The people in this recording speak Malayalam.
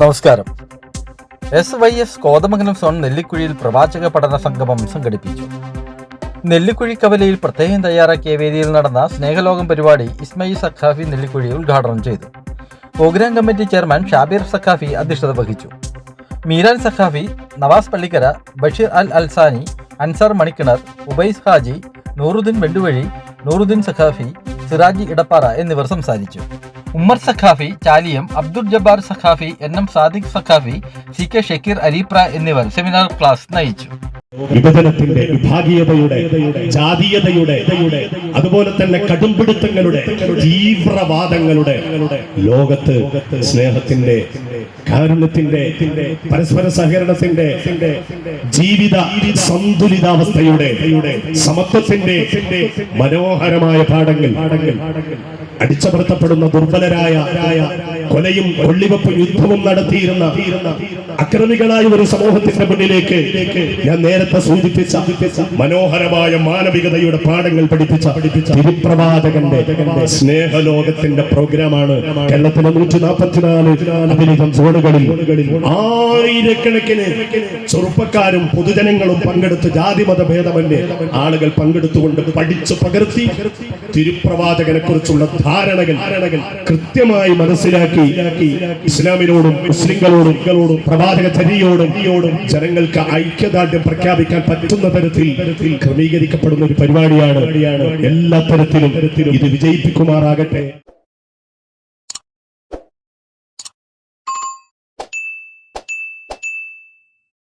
നമസ്കാരം. S Y S Kothamangalam zone നെല്ലിക്കുഴിയിൽ പ്രവാചക പഠന സംഗമം സംഘടിപ്പിച്ചു. നെല്ലിക്കുഴി കവലയിൽ പ്രത്യേകം തയ്യാറാക്കിയ വേദിയിൽ നടന്ന സ്നേഹലോകം പരിപാടി ഇസ്മയിൽ സഖാഫി നെല്ലിക്കുഴി ഉദ്ഘാടനം ചെയ്തു. Programme committee chairman Shabeer Saqafi അധ്യക്ഷത വഹിച്ചു. മീരാൻ സഖാഫി നവാസ് പള്ളിക്കര ബഷീർ അൽ അൽസാനി അൻസാർ മണിക്കിണർ ഉബൈസ് ഹാജി നൂറുദ്ദീൻ വെണ്ടുവഴി നൂറുദ്ദീൻ സഖാഫി സിറാജി ഇടപ്പാറ എന്നിവർ സംസാരിച്ചു. Ummer Saqafi Chaliyam Abdul Jabbar Saqafi N M Sadiq Saqafi C K Shakeer Alipra എന്നിവർ സെമിനാർ ക്ലാസ് നയിച്ചു. വിഭജനത്തിന്റെ വിഭാഗീയതയുടെ ജാതീയതയുടെ അതുപോലെ തന്നെ കടുംപിടുത്തങ്ങളുടെ തീവ്രവാദങ്ങളുടെ ലോകത്ത് സ്നേഹത്തിന്റെ കാരുണ്യത്തിന്റെ പരസ്പര സഹകരണത്തിന്റെ ജീവിത സന്തുലിതാവസ്ഥയുടെ സമത്വത്തിന്റെ മനോഹരമായ പാഠങ്ങൾ അടിച്ചമർത്തപ്പെടുന്ന ദുർബലരായ കൊലയും കൊള്ളിവപ്പ് യുദ്ധവും നടത്തിയിരുന്ന അക്രമികളായ ഒരു സമൂഹത്തിന്റെ മുന്നിലേക്ക് ഞാൻ നേരത്തെ സൂചിപ്പിച്ച മനോഹരമായ മാനവികതയുടെ പാഠങ്ങൾ പഠിപ്പിച്ച തിരുപ്രവാചകന്റെ സ്നേഹലോകത്തിന്റെ പ്രോഗ്രാമാണ് കേരളത്തിലെ നൂറ്റി നാൽപ്പത്തിനാല് അഭിനീതം സോണുകളിൽ. ആയിരക്കണക്കിന് ചെറുപ്പക്കാരും പൊതുജനങ്ങളും പങ്കെടുത്ത് ജാതിമത ഭേദമന്യേ ആളുകൾ പങ്കെടുത്തുകൊണ്ട് പഠിച്ചു പകർത്തി തിരുപ്രവാചകനെ കുറിച്ചുള്ള ധാരണകൾ കൃത്യമായി മനസ്സിലാക്കി ഇസ്ലാമിനോടും മുസ്ലിങ്ങളോടും പ്രവാചക ചരിയോടും ജനങ്ങൾക്ക് ഐക്യദാർഢ്യം പ്രഖ്യാപിക്കാൻ പറ്റുന്ന തരത്തിൽ ക്രമീകരിക്കപ്പെടുന്ന ഒരു പരിപാടിയാണ്. എല്ലാ തരത്തിലും ഇത് വിജയിപ്പിക്കുമാറാകട്ടെ.